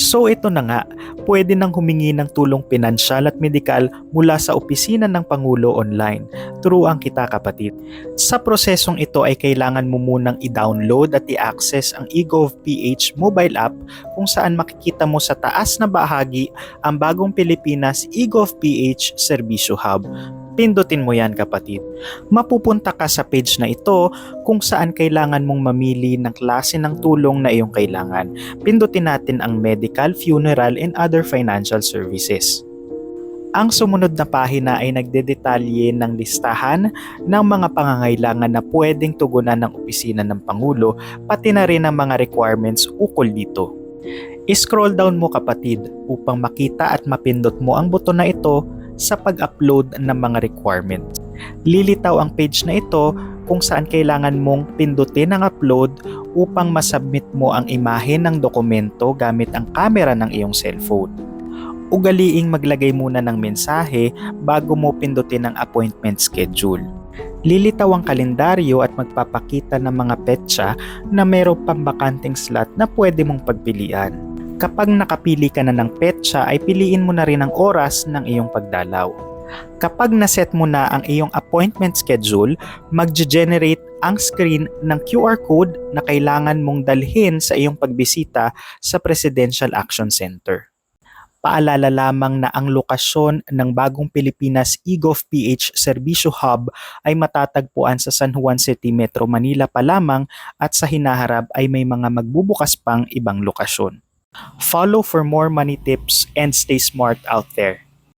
So ito na nga, pwede nang humingi ng tulong pinansyal at medikal mula sa opisina ng Pangulo online. Turuan kita kapatid. Sa prosesong ito ay kailangan mo munang i-download at i-access ang eGovPH mobile app kung saan makikita mo sa taas na bahagi ang bagong Pilipinas eGovPH Servicio Hub. Pindutin mo yan kapatid. Mapupunta ka sa page na ito kung saan kailangan mong mamili ng klase ng tulong na iyong kailangan. Pindutin natin ang medical, funeral, and other financial services. Ang sumunod na pahina ay nagdedetalye ng listahan ng mga pangangailangan na pwedeng tugunan ng opisina ng Pangulo pati na rin ang mga requirements ukol dito. I-scroll down mo kapatid upang makita at mapindot mo ang buton na ito sa pag-upload ng mga requirements. Lilitaw ang page na ito kung saan kailangan mong pindutin ang upload upang masubmit mo ang imahe ng dokumento gamit ang kamera ng iyong cellphone. Ugaliing maglagay muna ng mensahe bago mo pindutin ang appointment schedule. Lilitaw ang kalendaryo at magpapakita ng mga petsa na mayroong pambakanting slot na pwede mong pagpilian. Kapag nakapili ka na ng petsa ay piliin mo na rin ang oras ng iyong pagdalaw. Kapag naset mo na ang iyong appointment schedule, mag-generate ang screen ng QR code na kailangan mong dalhin sa iyong pagbisita sa Presidential Action Center. Paalala lamang na ang lokasyon ng bagong Pilipinas eGovPH Servicio Hub ay matatagpuan sa San Juan City, Metro Manila pa lamang at sa hinaharap ay may mga magbubukas pang ibang lokasyon. Follow for more money tips and stay smart out there.